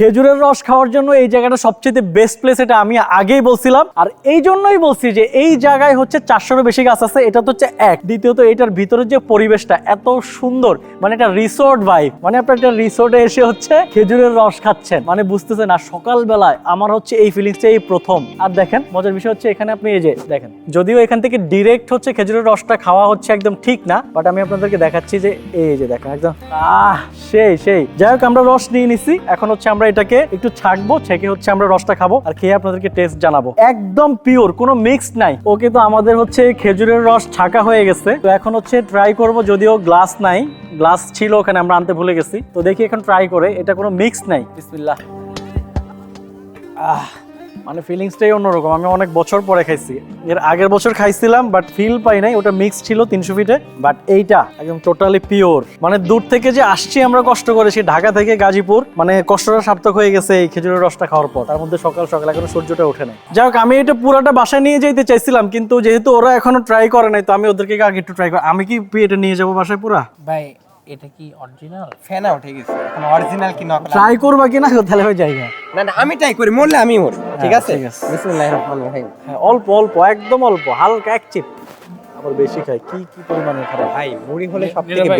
খেজুরের রস খাওয়ার জন্য এই জায়গাটা সবচেয়ে বেস্ট প্লেস এটা আমি আগেই বলছিলাম। আর এই জন্যই বলছি যে এই জায়গায় হচ্ছে চারশোরও বেশি গাছ আছে, এটা তো হচ্ছে এক। দ্বিতীয়ত, এটার ভিতরে যে পরিবেশটা এত সুন্দর মানে এটা রিসোর্ট ভাইব মানে আপনার একটা রিসোর্টে এসে হচ্ছে খেজুরের রস খাচ্ছেন। মানে বুঝতেছেন, আর সকালবেলায় আমার হচ্ছে এই ফিলিংসটা এই প্রথম। আর দেখেন, মজার বিষয় হচ্ছে এখানে আপনি এই যে দেখেন, যদিও এখান থেকে ডিরেক্ট হচ্ছে খেজুরের রসটা খাওয়া হচ্ছে একদম ঠিক না বাট আমি আপনাদেরকে দেখাচ্ছি যে এই যে দেখেন, একদম, আহ, সেই সেই। যাই হোক, আমরা রস নিয়ে নিছি, এখন হচ্ছে আমরা এটাকে একটু ছাকবো ছেঁকে হচ্ছে আমরা রসটা খাব আর খেয়ে আপনাদেরকে টেস্ট জানাব। একদম পিওর কোনো মিক্সড নাই। ওকে তো আমাদের হচ্ছে খেজুরের রস ছাকা হয়ে গেছে। তো এখন হচ্ছে ট্রাই করব যদিও গ্লাস নাই। গ্লাস ছিল ওখানে আমরা আনতে ভুলে গেছি। তো দেখি এখন ট্রাই করে এটা কোনো মিক্স নাই। বিসমিল্লাহ। আহ। মানে ফিলিংসটাই অন্যরকম। আমি অনেক বছর পরে খাইছি। এর আগের বছর খাইছিলাম বাট ফিল পাই নাই। ওটা মিক্স ছিল তিনশো ফিটে বাট এইটা একদম টোটালি পিওর মানে দূর থেকে যে আসছি আমরা কষ্ট করেছি ঢাকা থেকে গাজীপুর মানে কষ্টটা সার্থক হয়ে গেছে এই খেজুরের রসটা খাওয়ার পর। তার মধ্যে সকাল সকাল এখনও সূর্যটা ওঠে নাই। যাই হোক আমি এটা পুরাটা বাসায় নিয়ে যেতে চাইছিলাম কিন্তু যেহেতু ওরা এখনও ট্রাই করে নাই তো আমি ওদেরকে আগে একটু ট্রাই করি। আমি কি এটা নিয়ে যাব বাসায় পুরা? ভাই এটা কি অরিজিনাল ফেনা উঠে গেছে। এখন অরিজিনাল কি নকল? ট্রাই করবা কিনা? তাহলে হয়ে জায়গা না না আমি ট্রাই করি মরলে আমি মর ঠিক আছে? বিসমিল্লাহির রহমানির রহিম। হ্যাঁ অল্প অল্প একদম অল্প হালকা এক চিপ। আবার বেশি খাই কি কি পরিমাণে খারাপ? ভাই মুড়ি হলে সব থেকে ভাই,